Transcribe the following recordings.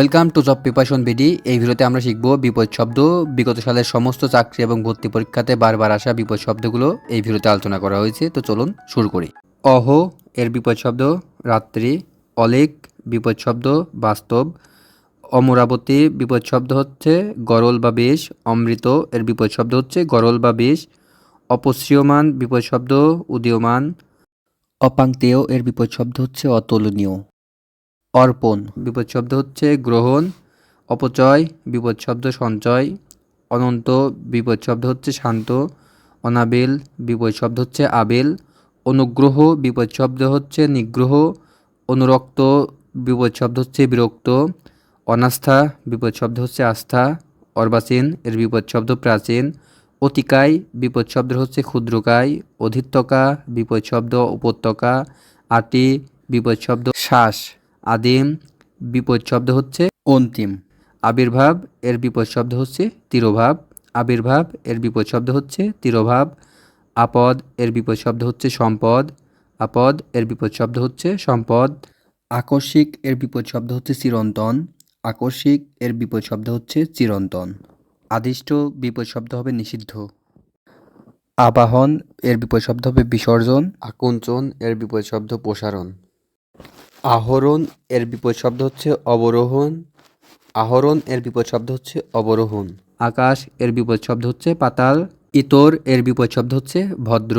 Welcome to job preparation BD এই ভিডিওতে আমরা শিখব বিপদ শব্দ, বিগত সালের সমস্ত চাকরি এবং ভর্তি পরীক্ষাতে বারবার আসা বিপদ শব্দগুলো। এই ভিডিওতে আলোচনা করা হয়েছে, তো চলুন শুরু করি। অহ, এর বিপদ শব্দ, রাত্রি। অলেক বিপদ শব্দ, বাস্তব। অমরাবতী বিপদ শব্দ হচ্ছে গরল বা বেশ। অমৃত, এর বিপদ শব্দ হচ্ছে গরল বা বেশ। অপশ্রিয়মান বিপদ শব্দ, উদীয়মান। অপাঙ্ক্তেয় এর বিপদ শব্দ হচ্ছে অতুলনীয়। অর্পণ বিপদ শব্দ হচ্ছে গ্রহণ অপচয় বিপদ শব্দ সঞ্চয় অনন্ত বিপদ শব্দ হচ্ছে শান্ত অনাবেল বিপদ শব্দ হচ্ছে আবেল অনুগ্রহ বিপদ শব্দ হচ্ছে নিগ্রহ অনুরক্ত বিপদ শব্দ হচ্ছে বিরক্ত অনাস্থা বিপদ শব্দ হচ্ছে আস্থা অর্বাচীন এর বিপদ শব্দ প্রাচীন অতিকায় বিপদ শব্দ হচ্ছে ক্ষুদ্রকায় অধিত্যকা বিপদ শব্দ উপত্যকা আটি বিপদ শব্দ শ্বাস আদিম বিপদ শব্দ হচ্ছে অন্তিম আবির্ভাব এর বিপদ শব্দ হচ্ছে তিরোভাব আবির্ভাব এর বিপদ শব্দ হচ্ছে তিরোভাব আপদ এর বিপদ শব্দ হচ্ছে সম্পদ আপদ এর বিপদ শব্দ হচ্ছে সম্পদ আকস্মিক এর বিপদ শব্দ হচ্ছে চিরন্তন আকস্মিক এর বিপদ শব্দ হচ্ছে চিরন্তন আদিষ্ট বিপদ শব্দ হবে নিষিদ্ধ আবাহন এর বিপদ শব্দ হবে বিসর্জন আকুঞ্চন এর বিপদ শব্দ প্রসারণ আহরণ এর বিপদ শব্দ হচ্ছে অবরোহণ আহরণ এর বিপদ শব্দ হচ্ছে অবরোহণ আকাশ এর বিপদ শব্দ হচ্ছে পাতাল ইতর এর বিপদ শব্দ হচ্ছে ভদ্র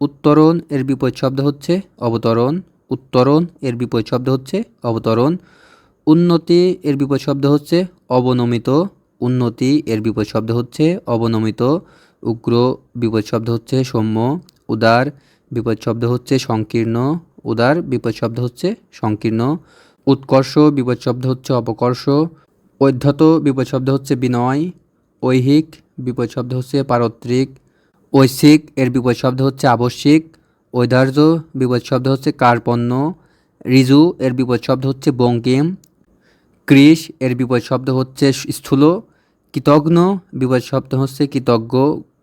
উত্তরণ এর বিপদ শব্দ হচ্ছে অবতরণ উত্তরণ এর বিপদ শব্দ হচ্ছে অবতরণ উন্নতি এর বিপদ শব্দ হচ্ছে অবনমিত উন্নতি এর বিপদ শব্দ হচ্ছে অবনমিত উগ্র বিপদ শব্দ হচ্ছে সৌম্য উদার বিপদ শব্দ হচ্ছে সংকীর্ণ উদার বিপদ শব্দ হচ্ছে সংকীর্ণ উৎকর্ষ বিপদ শব্দ হচ্ছে অপকর্ষ ঐধ্যত বিপদ শব্দ হচ্ছে বিনয় ঐহিক বিপদ শব্দ হচ্ছে পারত্রিক ঐশিক এর বিপদ শব্দ হচ্ছে আবশ্যিক ঐদার্য বিপদ শব্দ হচ্ছে কার্পণ্য ঋজু এর বিপদ শব্দ হচ্ছে বঙ্কিম কৃষ এর বিপদ শব্দ হচ্ছে স্থূল কৃতজ্ঞ বিপদ শব্দ হচ্ছে কৃতজ্ঞ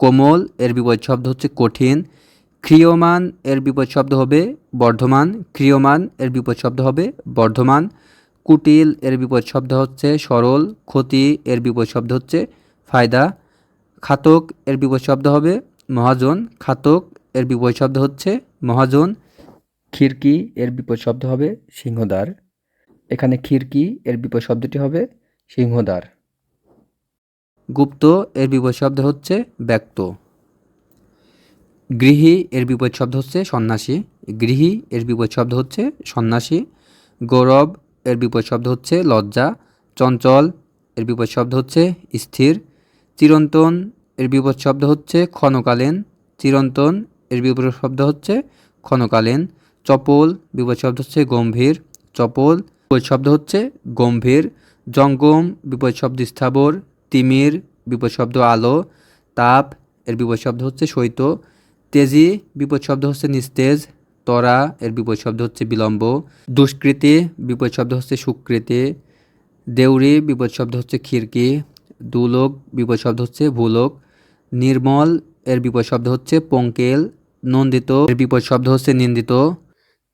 কোমল এর বিপদ শব্দ হচ্ছে কঠিন ক্রিয়মান এর বিপদ শব্দ হবে বর্ধমান, ক্রিয়মান এর বিপদ শব্দ হবে বর্ধমান, কুটিল এর বিপদ শব্দ হচ্ছে সরল, ক্ষতি এর বিপদ শব্দ হচ্ছে ফায়দা, খাতক এর বিপদ শব্দ হবে মহাজন, খাতক এর বিপদ শব্দ হচ্ছে মহাজন, খিড়কি এর বিপদ শব্দ হবে সিংহদ্বার। এখানে খিড়কি এর বিপদ শব্দটি হবে সিংহদ্বার। গুপ্ত এর বিপদ শব্দ হচ্ছে ব্যক্ত। গৃহী এর বিপদ শব্দ হচ্ছে সন্ন্যাসী গৃহী এর বিপদ শব্দ হচ্ছে সন্ন্যাসী গৌরব এর বিপদ শব্দ হচ্ছে লজ্জা চঞ্চল এর বিপদ শব্দ হচ্ছে স্থির চিরন্তন এর বিপদ শব্দ হচ্ছে ক্ষণকালীন চিরন্তন এর বিপদ শব্দ হচ্ছে ক্ষণকালীন চপল বিপদ শব্দ হচ্ছে গম্ভীর চপল বিপদ শব্দ হচ্ছে গম্ভীর জঙ্গম বিপদ শব্দ স্থাবর তিমির বিপদ শব্দ আলো তাপ এর বিপদ শব্দ হচ্ছে শৈত তেজি বিপদ শব্দ হচ্ছে নিস্তেজ তরা এর বিপদ শব্দ হচ্ছে বিলম্ব দুষ্কৃতি বিপদ শব্দ হচ্ছে সুকৃতি দেউরি বিপদ শব্দ হচ্ছে খিড়কি দুলোক বিপদ শব্দ হচ্ছে ভূলোক নির্মল এর বিপদ শব্দ হচ্ছে পঙ্কেল নন্দিত এর বিপদ শব্দ হচ্ছে নিন্দিত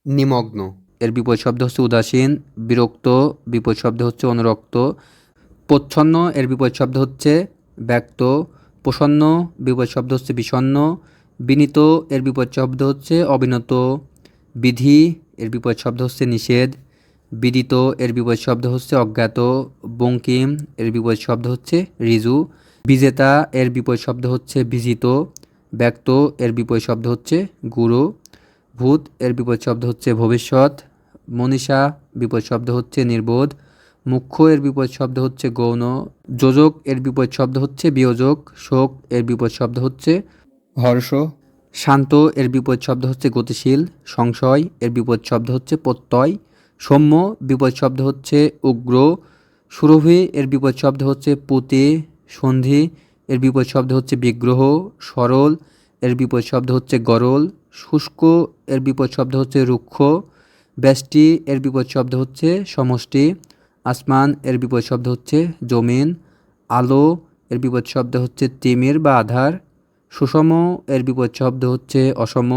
নিমগ্ন এর বিপদ শব্দ হচ্ছে উদাসীন বিরক্ত বিপদ শব্দ হচ্ছে অনুরক্ত প্রচ্ছন্ন এর বিপদ শব্দ হচ্ছে ব্যক্ত প্রসন্ন বিপদ শব্দ হচ্ছে বিষণ্ণ বিনীত এর বিপদ শব্দ হচ্ছে অবিনত বিধি এর বিপদ শব্দ হচ্ছে নিষেধ বিদিত এর বিপদ শব্দ হচ্ছে অজ্ঞাত বঙ্কিম এর বিপদ শব্দ হচ্ছে রিজু বিজেতা এর বিপদ শব্দ হচ্ছে বিজিত ব্যক্ত এর বিপদ শব্দ হচ্ছে গুরু ভূত এর বিপদ শব্দ হচ্ছে ভবিষ্যৎ মনীষা বিপদ শব্দ হচ্ছে নির্বোধ মুখ্য এর বিপদ শব্দ হচ্ছে গৌণ যোজক এর বিপদ শব্দ হচ্ছে বিয়োজক শোক এর বিপদ শব্দ হচ্ছে হর্ষ শান্ত এর বিপদ শব্দ হচ্ছে গতিশীল সংশয় এর বিপদ শব্দ হচ্ছে প্রত্যয় সৌম্য বিপদ শব্দ হচ্ছে উগ্র সুরভি এর বিপদ শব্দ হচ্ছে পুঁতে সন্ধি এর বিপদ শব্দ হচ্ছে বিগ্রহ সরল এর বিপদ শব্দ হচ্ছে গরল শুষ্ক এর বিপদ শব্দ হচ্ছে রুক্ষ ব্যষ্টি এর বিপদ শব্দ হচ্ছে সমষ্টি আসমান এর বিপদ শব্দ হচ্ছে জমিন আলো এর বিপদ শব্দ হচ্ছে তিমির বা আধার সুষম এর বিপদ শব্দ হচ্ছে অসম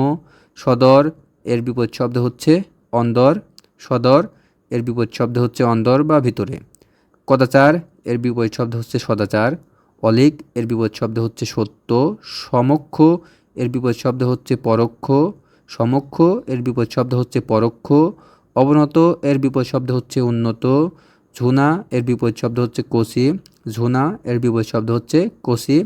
সদর এর বিপদ শব্দ হচ্ছে অন্দর সদর এর বিপদ শব্দ হচ্ছে অন্দর বা ভিতরে কদাচার এর বিপরীত শব্দ হচ্ছে সদাচার অলিক এর বিপরীত শব্দ হচ্ছে সত্য সমক্ষ এর বিপরীত শব্দ হচ্ছে পরোক্ষ সমক্ষ এর বিপরীত শব্দ হচ্ছে পরোক্ষ অবনত এর বিপরীত শব্দ হচ্ছে উন্নত ঝুনা এর বিপরীত শব্দ হচ্ছে কোষি ঝুনা এর বিপরীত শব্দ হচ্ছে কোষি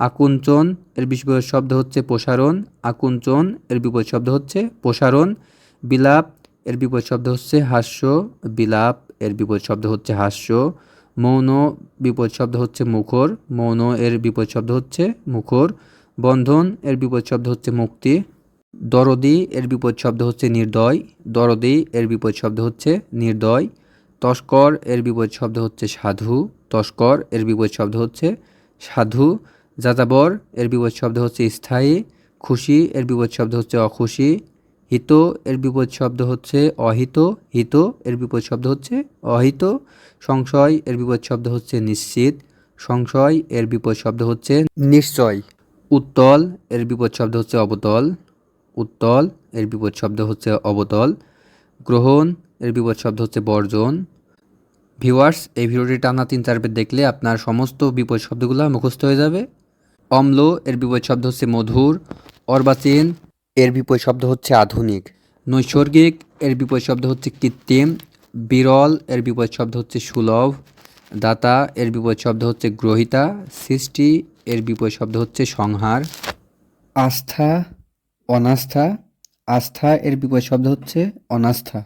আকুঞ্চন এর বিপরীত শব্দ হচ্ছে প্রসারণ আকুঞ্চন এর বিপরীত শব্দ হচ্ছে প্রসারণ বিলাপ এর বিপরীত শব্দ হচ্ছে হাস্য বিলাপ এর বিপরীত শব্দ হচ্ছে হাস্য মৌন বিপরীত শব্দ হচ্ছে মুখর মৌন এর বিপরীত শব্দ হচ্ছে মুখর বন্ধন এর বিপরীত শব্দ হচ্ছে মুক্তি দরদি এর বিপরীত শব্দ হচ্ছে নির্দয় দরদি এর বিপরীত শব্দ হচ্ছে নির্দয় তস্কর এর বিপরীত শব্দ হচ্ছে সাধু তস্কর এর বিপরীত শব্দ হচ্ছে সাধু যাযাবর, এর বিপদ শব্দ হচ্ছে স্থায়ী, খুশি, এর বিপদ শব্দ হচ্ছে অখুশি, হিত, এর বিপদ শব্দ হচ্ছে অহিত, হিত, এর বিপদ শব্দ হচ্ছে অহিত, সংশয়, এর বিপদ শব্দ হচ্ছে নিশ্চিত, সংশয়, এর বিপদ শব্দ হচ্ছে নিশ্চয়, উত্তল, এর বিপদ শব্দ হচ্ছে অবতল, উত্তল, এর বিপদ শব্দ হচ্ছে অবতল, গ্রহণ, এর বিপদ শব্দ হচ্ছে বর্জন। ভিউয়ার্স, এই ভিডিওটি টানা তিন চারবার দেখলে আপনার সমস্ত বিপদ শব্দগুলো মুখস্থ হয়ে যাবে। অম্ল, এর বিপরীত শব্দ হচ্ছে মধুর। অর্বাচীন, এর বিপরীত শব্দ হচ্ছে আধুনিক। নৈসর্গিক, এর বিপরীত শব্দ হচ্ছে কৃত্রিম। বিরল, এর বিপরীত শব্দ হচ্ছে সুলভ। দাতা, এর বিপরীত শব্দ হচ্ছে গ্রহিতা। সৃষ্টি, এর বিপরীত শব্দ হচ্ছে সংহার। আস্থা, অনাস্থা। আস্থা, এর বিপরীত শব্দ হচ্ছে অনাস্থা।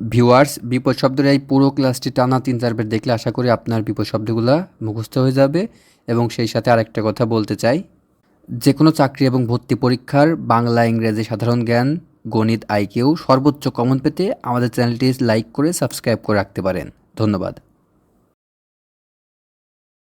ভিউয়ার্স বিপদ শব্দের এই পুরো ক্লাসটি টানা তিন চারবার দেখলে আশা করি আপনার বিপদ শব্দগুলো মুখস্থ হয়ে যাবে। এবং সেই সাথে আরেকটা কথা বলতে চাই যে কোনো চাকরি এবং ভর্তি পরীক্ষার বাংলা, ইংরেজি, সাধারণ জ্ঞান, গণিত আইকিউ সর্বোচ্চ কমন পেতে আমাদের চ্যানেলটি লাইক করে সাবস্ক্রাইব করে রাখতে পারেন। ধন্যবাদ।